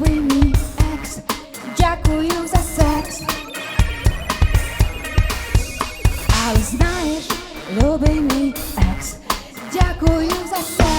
новий мій екс, дякую за секс. Але знаєш, любий мій екс, дякую за секс.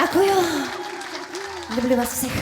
Дякую. Люблю вас всіх.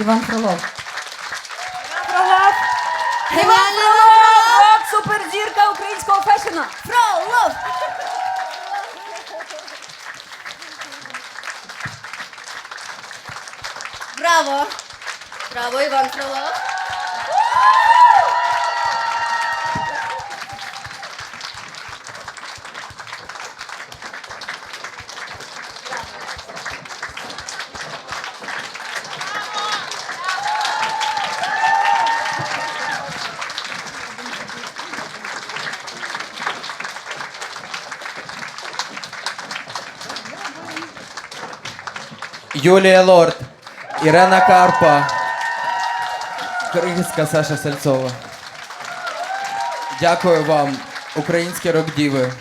Іван Фролов. Фролов! Іван Фролов! Суперзірка українського фешена! Фролов! Браво! Браво, Іван Фролов! Юлія Лорд, Ірена Карпа, Кригська Саша Сальцова. Дякую вам, українські рок-діви.